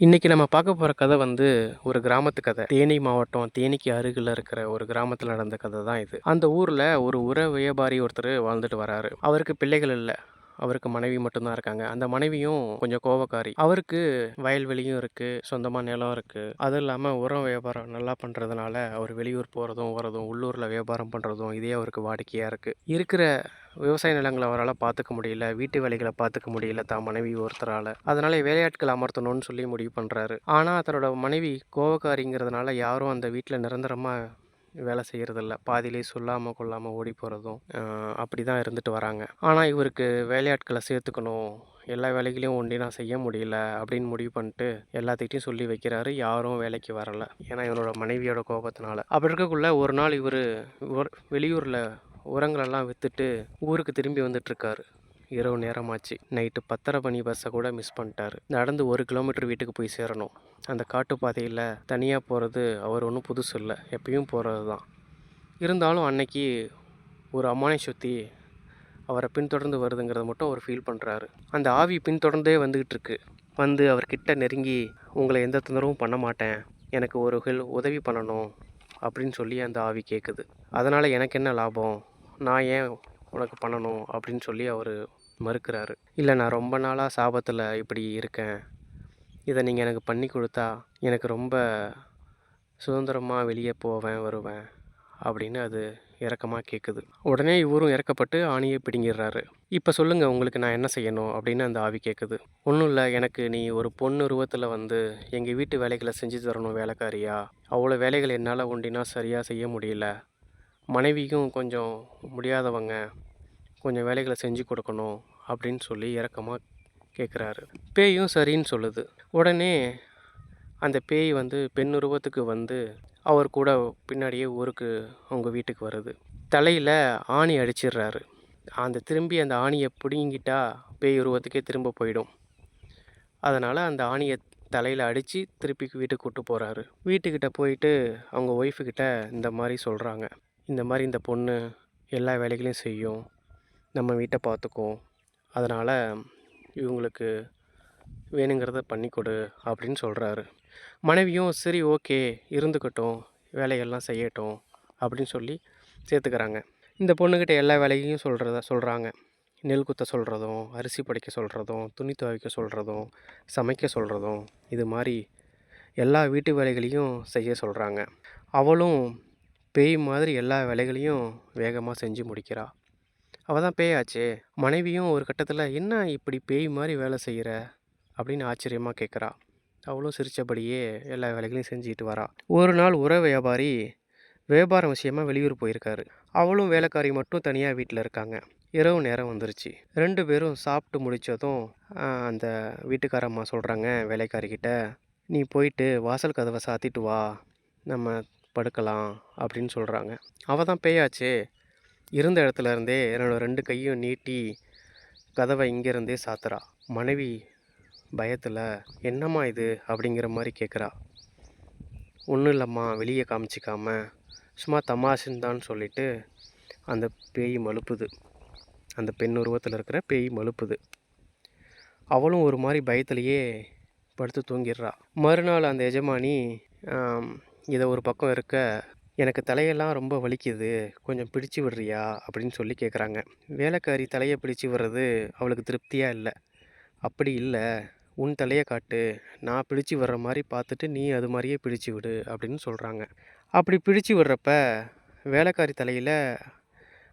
இன்றைக்கி நம்ம பார்க்க போகிற கதை வந்து ஒரு கிராமத்து கதை. தேனி மாவட்டம் தேனிக்கு அருகில் இருக்கிற ஒரு கிராமத்தில் நடந்த கதை தான் இது. அந்த ஊரில் ஒரு உர வியாபாரி ஒருத்தர் வாழ்ந்துட்டு வராரு. அவருக்கு பிள்ளைகள் இல்லை. அவருக்கு மனைவி மட்டும்தான் இருக்காங்க. அந்த மனைவியும் கொஞ்சம் கோவக்காரி. அவருக்கு வயல்வெளியும் இருக்குது சொந்தமாக நிலம் இருக்குது அதுவும் இல்லாமல் உரம் வியாபாரம் நல்லா பண்ணுறதுனால அவர் வெளியூர் போகிறதும் வரதும் உள்ளூரில் வியாபாரம் பண்ணுறதும் இதே அவருக்கு வாடிக்கையாக இருக்குது இருக்கிற விவசாய நிலங்களை அவரால் பார்த்துக்க முடியல வீட்டு வேலைகளை பார்த்துக்க முடியல தான் மனைவி ஒருத்தரால். அதனால் வேலையாட்கள் அமர்த்தணும்னு சொல்லி முடிவு பண்ணுறாரு ஆனால் தன்னோட மனைவி கோவக்காரிங்கிறதுனால யாரும் அந்த வீட்டில் நிரந்தரமாக வேலை செய்கிறதில்ல பாதியிலே சொல்லாமல் கொள்ளாமல் ஓடி போகிறதும் அப்படி தான் இருந்துட்டு வராங்க. ஆனால் இவருக்கு வேலையாட்களை சேர்த்துக்கணும். எல்லா வேலைகளையும் ஒன்றி நான் செய்ய முடியல அப்படின்னு முடிவு பண்ணிட்டு எல்லாத்துக்கிட்டையும் சொல்லி வைக்கிறாரு. யாரும் வேலைக்கு வரல. ஏன்னா இவனோட மனைவியோட கோபத்தினால. அப்படி இருக்கக்குள்ள ஒரு நாள் இவர் வெளியூரில் உரங்களெல்லாம் விற்றுட்டு ஊருக்கு திரும்பி வந்துட்டுருக்காரு. இரவு நேரமாச்சு. நைட்டு பத்தரை மணி பஸ்ஸை கூட மிஸ் பண்ணிட்டாரு. நடந்து ஒரு கிலோமீட்டர் வீட்டுக்கு போய் சேரணும். அந்த காட்டுப்பாதையில் தனியாக போகிறது அவர் ஒன்றும் புதுசு இல்லை. எப்பயும் போகிறது தான். இருந்தாலும் அன்னைக்கு ஒரு அம்மானை சுற்றி அவரை பின்தொடர்ந்து வருதுங்கிறத மட்டும் அவர் ஃபீல் பண்ணுறாரு அந்த ஆவி பின்தொடர்ந்தே வந்துக்கிட்டு இருக்கு. வந்து அவர்கிட்ட நெருங்கி உங்களை எந்த தொந்தரவும் பண்ண மாட்டேன். எனக்கு ஒரு ஹெல் உதவி பண்ணணும். அப்படின்னு சொல்லி அந்த ஆவி கேட்குது. அதனால் எனக்கு என்ன லாபம்? நான் ஏன் உனக்கு பண்ணணும்? அப்படின்னு சொல்லி அவர் மறுக்கிறாரு. இல்லை நான் ரொம்ப நாளாக சாபத்தில் இப்படி இருக்கேன். இதை நீங்கள் எனக்கு பண்ணி கொடுத்தா எனக்கு ரொம்ப சுதந்திரமாக வெளியே போவேன் வருவேன் அப்படின்னு அது இறக்கமாக கேட்குது உடனே இவரும் இறக்கப்பட்டு ஆணியை பிடுங்கிடுறாரு. இப்போ சொல்லுங்கள் உங்களுக்கு நான் என்ன செய்யணும் அப்படின்னு அந்த ஆவி கேட்குது ஒன்றும் இல்லை எனக்கு நீ ஒரு பொண்ணு உருவத்தில் வந்து எங்கள் வீட்டு வேலைகளை செஞ்சு தரணும் வேலைக்காரியா? அவ்வளோ வேலைகள் என்னால் ஒண்டினா சரியாக செய்ய முடியல. மனைவிக்கும் கொஞ்சம் முடியாதவங்க கொஞ்சம் வேலைகளை செஞ்சு கொடுக்கணும் அப்படின்னு சொல்லி இறக்கமாக கேட்குறாரு பேயும் சரின்னு சொல்லுது. உடனே அந்த பேய் வந்து பெண் உருவத்துக்கு வந்து அவர் கூட பின்னாடியே ஊருக்கு அவங்க வீட்டுக்கு வருது. தலையில் ஆணி அடிச்சிடுறாரு. அந்த திரும்பி அந்த ஆணியை பிடுங்கிட்டா பேய் உருவத்துக்கே திரும்ப போயிடும். அதனால் அந்த ஆணியை தலையில் அடித்து திருப்பி வீட்டுக்கு கூப்பிட்டு போகிறாரு வீட்டுக்கிட்ட போயிட்டு அவங்க ஒய்ஃபுக்கிட்ட இந்த மாதிரி சொல்கிறாங்க இந்த மாதிரி இந்த பொண்ணு எல்லா வேலைகளையும் செய்யும். நம்ம வீட்டை பார்த்துக்கும் அதனால் இவங்களுக்கு வேணுங்கிறத பண்ணி கொடு அப்படின்னு சொல்கிறாரு மனைவியும் சரி ஓகே இருந்துக்கட்டும் வேலையெல்லாம் செய்யட்டும் அப்படின்னு சொல்லி சேர்த்துக்கிறாங்க. இந்த பொண்ணுக்கிட்ட எல்லா வேலையும் சொல்கிறத சொல்கிறாங்க நெல் குத்த சொல்கிறதும் அரிசி படைக்க சொல்கிறதும் துணி துவைக்க சொல்கிறதும் சமைக்க சொல்கிறதும் இது மாதிரி எல்லா வீட்டு வேலைகளையும் செய்ய சொல்கிறாங்க அவளும் பேய் மாதிரி எல்லா வேலைகளையும் வேகமாக செஞ்சு முடிக்கிறாள் அவள் தான் பேயாச்சே மனைவியும் ஒரு கட்டத்தில் என்ன இப்படி பேய் மாதிரி வேலை செய்கிற அப்படின்னு ஆச்சரியமாக கேட்குறா. அவளும் சிரித்தபடியே எல்லா வேலைகளையும் செஞ்சுக்கிட்டு வரா. ஒரு நாள் உர வியாபாரி வியாபாரம் விஷயமாக வெளியூர் போயிருக்காரு. அவளும் வேலைக்காரி மட்டும் தனியாக வீட்டில் இருக்காங்க. இரவு நேரம் வந்துருச்சு. ரெண்டு பேரும் சாப்பிட்டு முடித்ததும் அந்த வீட்டுக்காரம்மா சொல்கிறாங்க வேலைக்காரிக்கிட்ட நீ போயிட்டு வாசல் கதவை சாத்திட்டு வா. நம்ம படுக்கலாம். அப்படின்னு சொல்கிறாங்க அவள் தான் பேயாச்சே இருந்த இடத்துல இருந்தே என்னோட ரெண்டு கையும் நீட்டி கதவை இங்கேருந்தே சாத்துறா. மனைவி பயத்தில் என்னம்மா இது? அப்படிங்கிற மாதிரி கேட்குறா ஒன்றும் இல்லைம்மா வெளியே காமிச்சிக்காம சும்மா தமாஷுன்னு சொல்லிட்டு அந்த பேய் மழுப்புது. அந்த பெண் உருவத்தில் இருக்கிற பேய் மழுப்புது. அவளும் ஒரு மாதிரி பயத்துலையே படுத்து தூங்கிடுறா. மறுநாள் அந்த எஜமானி இதை ஒரு பக்கம் இருக்க எனக்கு தலையெல்லாம் ரொம்ப வலிக்குது. கொஞ்சம் பிடிச்சு விடுறியா? அப்படின்னு சொல்லி கேட்குறாங்க வேலைக்காரி தலையை பிடிச்சு விடுறது அவளுக்கு திருப்தியாக இல்லை. அப்படி இல்லை. உன் தலையை காட்டு. நான் பிடிச்சு விடுற மாதிரி பார்த்துட்டு நீ அது மாதிரியே பிடிச்சு விடு. அப்படின்னு சொல்கிறாங்க அப்படி பிடிச்சு விடுறப்ப வேலைக்காரி தலையில்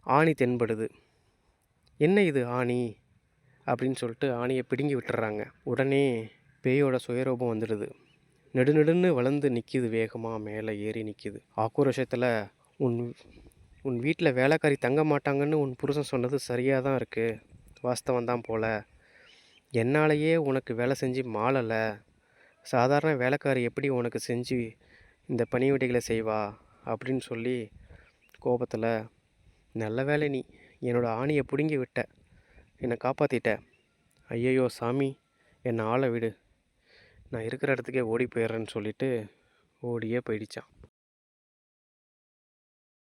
ஆணி தென்படுது. என்ன இது ஆணி? அப்படின்னு சொல்லிட்டு ஆணியை பிடுங்கி விட்டுறாங்க. உடனே பேயோட சுயரூபம் வந்துடுது. நெடுநெடுன்னு வளர்ந்து நிற்கிது வேகமாக மேலே ஏறி நிற்கிது ஆக்ரோஷத்தில் உன் உன் வீட்டில் வேலைக்காரி தங்க மாட்டாங்கன்னு உன் புருஷன் சொன்னது சரியாக தான் இருக்குது வாஸ்தவம் தான் போல். என்னாலேயே உனக்கு வேலை செஞ்சு மாளலை. சாதாரண வேலைக்காரி எப்படி உனக்கு செஞ்சு இந்த பணிவிடைகளை செய்வா? அப்படின்னு சொல்லி கோபத்தில் நல்ல வேலை நீ என்னோடய ஆணியை பிடுங்கி விட்ட. என்னை காப்பாற்றிட்ட ஐயையோ சாமி என்னை ஆளை விடு. நான் இருக்கிற இடத்துக்கே ஓடி போயிடுறேன்னு சொல்லிவிட்டு ஓடியே போயிடுச்சான்